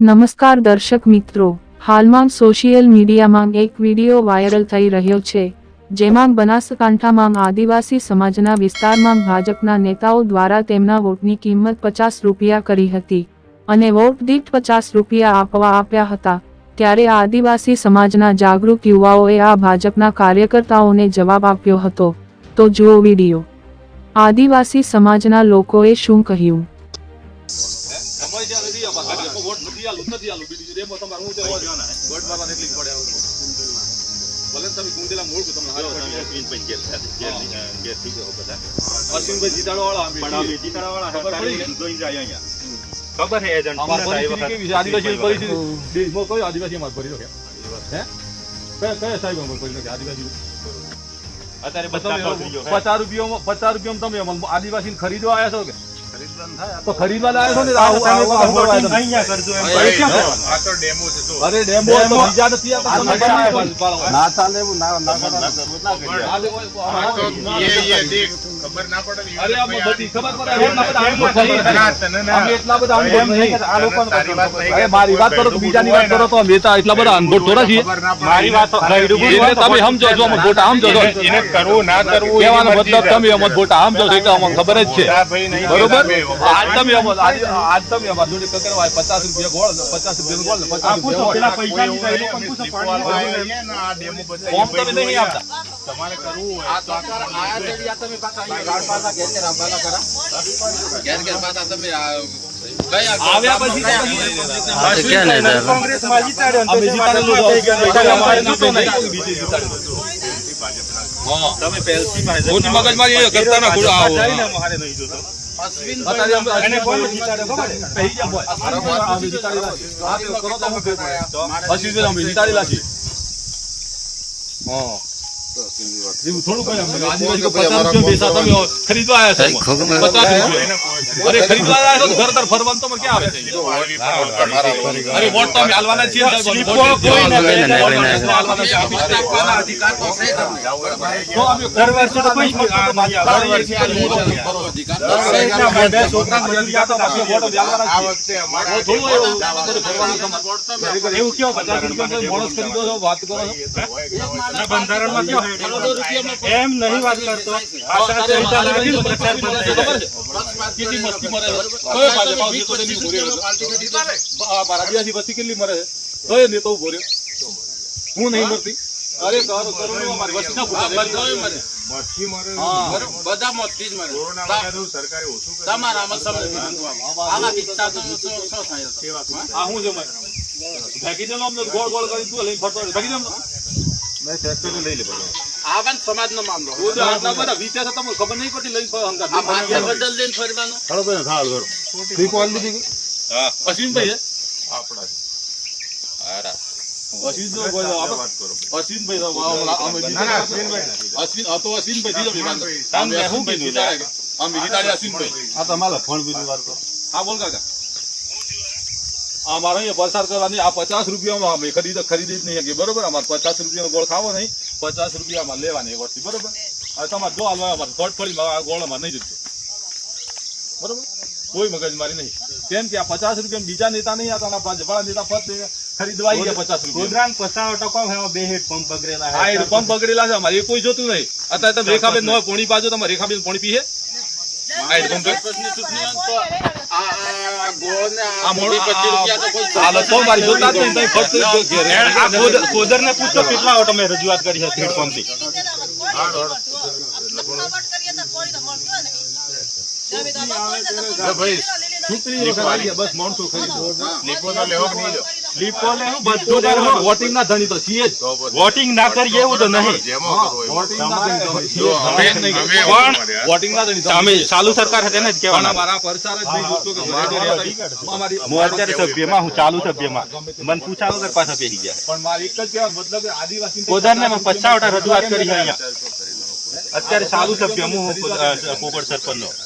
નમસ્કાર દર્શક મિત્રો, હાલમાં સોશિયલ મીડિયામાં એક વીડિયો વાયરલ થઈ રહ્યો છે, જેમાં બનાસકાંઠામાં આદિવાસી સમાજના વિસ્તારમાં ભાજપના નેતાઓ દ્વારા તેમના વોટની કિંમત પચાસ રૂપિયા કરી હતી અને વોટ દીઠ પચાસ રૂપિયા આપવા આપ્યા હતા, ત્યારે આદિવાસી સમાજના જાગૃત યુવાઓએ આ ભાજપના કાર્યકર્તાઓને જવાબ આપ્યો હતો. તો જુઓ વિડિયો. આદિવાસી સમાજના લોકોએ શું કહ્યું? વોટ નથી આલું નથી આલું. બીજું એમાં તમારે હું તો વોટ મારવા એટલી પડે આવું ભલે તમે કુંડેલા મોડ તમને હારો અશ્વિનભાઈ જીતાડવાવાળા અમે. અમારે પરિસ્થિતિ કેવી છે? આદિવાસીઓની પરિસ્થિતિ દેશમાં કયો આદિવાસી અમારે ભરી શકે? હે? કયા- કયા સાહેબ અમારે ભરી શકે આદિવાસી? તમે પચાસ રૂપિયામાં પચાસ રૂપિયામાં તમે આદિવાસી ખરીદવા આવ્યા છો કે? તો ખરીદવા લાયા છો ને. અરે ડેમો તો બીજા નથી પાડો. ના ચાલે એવું ના ના કરો. ના અમારા- અરે આમાં બધી ખબર પડે, એટલા બધા. અમે. આ અરે મારી વાત કરો તો બીજાની વાત કરો તો અમે એટલા એટલા બધા અનુભવ થોડા છીએ મારી વાત તો- તમે સમજો છો અમે ખોટા સમજો છો એને કરવું ના કરવું કહેવાનો મતલબ તમે અમને ખોટા સમજો છો એટલે અમને ખબર જ છે બરોબર ભાઈ, આજ તમે આજ તમે અમારી જોડે કકરવા પચાસ રૂપિયા ગોળ પચાસ રૂપિયા ગોળ પચાસ રૂપિયા ફોર્મ તમે નહીં આપતા? તમારે કરવું આ જીતો નહીં. કરતા ના ખોટા આવો. અત્યારે અમે- અમે પહેરી ગયા બોય. અમે જીતાડેલા છીએ. આ તો કરો તો હું. ફેર પડે. અશ્વિનભાઈ અમે જીતાડેલા છીએ. હા. તો ખરીદવા આવ્યા છો તો ઘર ઘર ફરવાનું તમે ક્યાં આવે છે અરે વોટ તો અમે હાલવાના છીએ ને સાહેબ. વોટ તો અમે હાલવાના છીએ. તો અમે દર વર્ષે તો કોઈ વસ્તુ તો મારી આવે છે. બે છોકરાને જલ્દી આપો, બાકી વોટ અમે હાલવાના આ છીએ. વખતે અમારા થોડું એવું બધું ફરવાનું તમારે. એવું કેવું પચાસ રૂપિયા તમે માણસ ખરીદો છો વાત કરો છો બંધારણમાં કેવું એમ નહીં વાત કરતો. આચાર સંહિતા લાગી પ્રચાર. કેટલી મસ્તી મરે છે. કયો ભાજપ આવશે તો તેની ઊભો રહ્યો આદિવાસી વસ્તી કેટલી મરે છે? કયો નેતો ઊભો રહ્યો? હું નહીં મરતી. અરે કરો કરો વસ્તી મઠી મરે. બધા જ સરકારે ઓછું તમારામાં સમજ? આ મારે? ગોળ ગોળ કરી તું લઈને ફરતો. દે અમને. આ પણ સમાજનો મામલો હું આટલા બધા વિચાર છે તમને ખબર નહીં પડતી લઈને હંગાત. આ ભાગ્ય બદલ દઈને ફરવાનો હા. અશ્વિનભાઈ છે? આપણા અશ્વિનભાઈ બોલો. આપણે- અશ્વિનભાઈ તો આ- અમે ના ના અશ્વિનભાઈ નથી. અશ્વિન આ તો અશ્વિનભાઈ જીતો ભાઈ. અમે અશ્વિનભાઈ જીતાડે. અમે જીતાડે અશ્વિનભાઈ. હા બોલ કાકા અમારે અહીંયા વરસાદ કરવાની આ પચાસ રૂપિયામાં અમે ખરીદ ખરીદી જ નહીં શકીએ. બરોબર? અમારે પચાસ રૂપિયાનો ગોળ ખાવો નહીં. પચાસ રૂપિયામાં લેવાની વર્ષથી બરોબર? હવે તમારે જો હાલવા અમારે ફટફડી આ ગોળ અમારે નહીં જતો. બરોબર? કોઈ મગજમારી નહીં. કેમ કે આ પચાસ રૂપિયા બીજા નેતા નહીં હતા ભાજપા નેતા ફટ લઈને ખરીદવા આવી ગયા પચાસ રૂપિયા. પચાસ ટકો એમાં બે હેડ પંપ બગડેલા હા હેડ પંપ બગડેલા છે. અમારે એ કોઈ જોતું નહીં. અત્યારે તમે રેખાબેન નો પોણી પાજો તમારે રેખાબેન પોણી પીએ આ એ પંપ આ લોકો મારી જોતા જ નહીં. તમે ફટ ને પૂછો કેટલા વખત રજૂઆત કરી હતી હેડથી ભાઈ. બસ માણસો ખરીદો લેવો નહીં હું બધું. વોટિંગ ના ધણી તો છીએ જ. વોટિંગ ના કરીએ એવું તો નહીં. વોટિંગ ના ધણી. વોટિંગ ના જ. ચાલુ સરકાર હતી ને જ પણ કહેવાના અમારા પરસાર જ નહીં જોતો કે ઘરે ઘરે હતા. અમારી- હું અત્યારે સભ્યમાં હું ચાલુ સભ્યમાં. મને પૂછા વગર પાછા પેરી ગયા. પણ મારી એક જ કહેવાનો મતલબ કે આદિવાસી કોદર મેં પચાસ વખત રજૂઆત કરી અહીંયા. અત્યારે ચાલુ સભ્ય હું પોપડ સરપંચ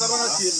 કરવાના છીએ.